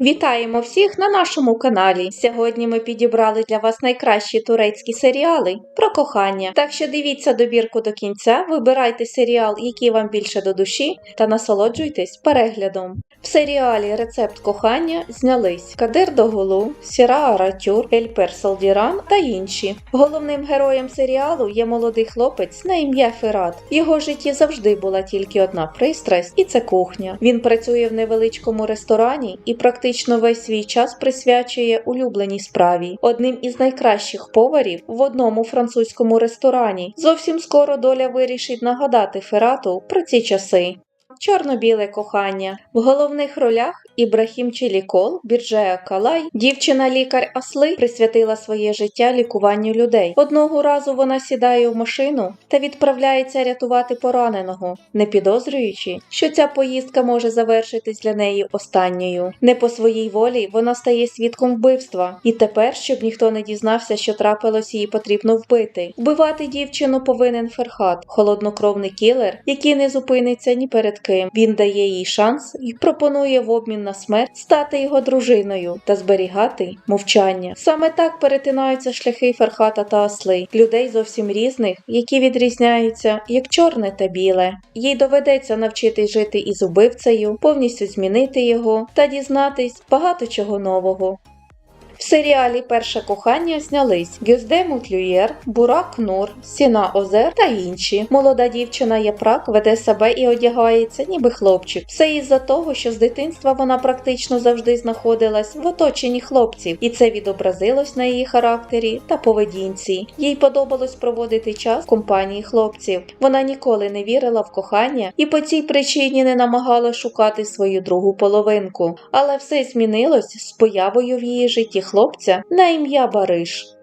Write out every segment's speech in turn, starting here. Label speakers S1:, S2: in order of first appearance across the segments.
S1: Вітаємо всіх на нашому каналі. Сьогодні ми підібрали для вас найкращі турецькі серіали про кохання. Так що дивіться добірку до кінця, вибирайте серіал, який вам більше до душі, та насолоджуйтесь переглядом. В серіалі Рецепт кохання знялись Кадир Доголу, Сіра Аратюр, Ельпер Салдіран та інші. Головним героєм серіалу є молодий хлопець на ім'я Ферат. В його житті завжди була тільки одна пристрасть, і це кухня. Він працює в невеличкому ресторані і практично весь свій час присвячує улюбленій справі. Одним із найкращих поварів в одному французькому ресторані. Зовсім скоро доля вирішить нагадати Ферату про ці часи. Чорно-біле кохання. В головних ролях Ібрахім Челікол, Бірджея Калай, дівчина-лікар Асли присвятила своє життя лікуванню людей. Одного разу вона сідає в машину та відправляється рятувати пораненого, не підозрюючи, що ця поїздка може завершитись для неї останньою. Не по своїй волі вона стає свідком вбивства, і тепер, щоб ніхто не дізнався, що трапилось, її потрібно вбити. Вбивати дівчину повинен Ферхат, холоднокровний кілер, який не зупиниться ні перед ким. Він дає їй шанс і пропонує в обмін на смерть стати його дружиною та зберігати мовчання. Саме так перетинаються шляхи Ферхата та Асли, людей зовсім різних, які відрізняються як чорне та біле. Їй доведеться навчитись жити із убивцею, повністю змінити його та дізнатись багато чого нового. В серіалі Перше кохання знялись Гюзде Мутлюєр, Бурак Нур, Сіна Озер та інші. Молода дівчина Єпрак веде себе і одягається, ніби хлопчик. Все із-за того, що з дитинства вона практично завжди знаходилась в оточенні хлопців, і це відобразилось на її характері та поведінці. Їй подобалось проводити час в компанії хлопців. Вона ніколи не вірила в кохання і по цій причині не намагала шукати свою другу половинку. Але все змінилось з появою в її житті хлопця на ім'я Бариш.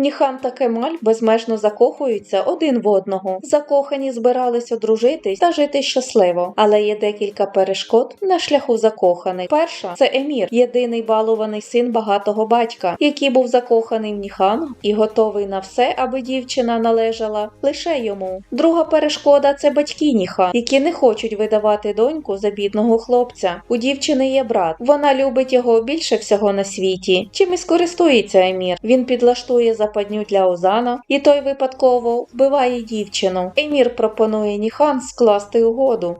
S1: Ніхан та Кемаль безмежно закохуються один в одного. Закохані збирались одружитись та жити щасливо, але є декілька перешкод на шляху закоханих. Перша це Емір, єдиний балуваний син багатого батька, який був закоханий в Ніхан і готовий на все, аби дівчина належала лише йому. Друга перешкода це батьки Ніхан, які не хочуть видавати доньку за бідного хлопця. У дівчини є брат. Вона любить його більше всього на світі. Чим і скористується Емір. Він підлаштує западню для Озана, і той випадково вбиває дівчину. Емір пропонує Ніхан скласти угоду.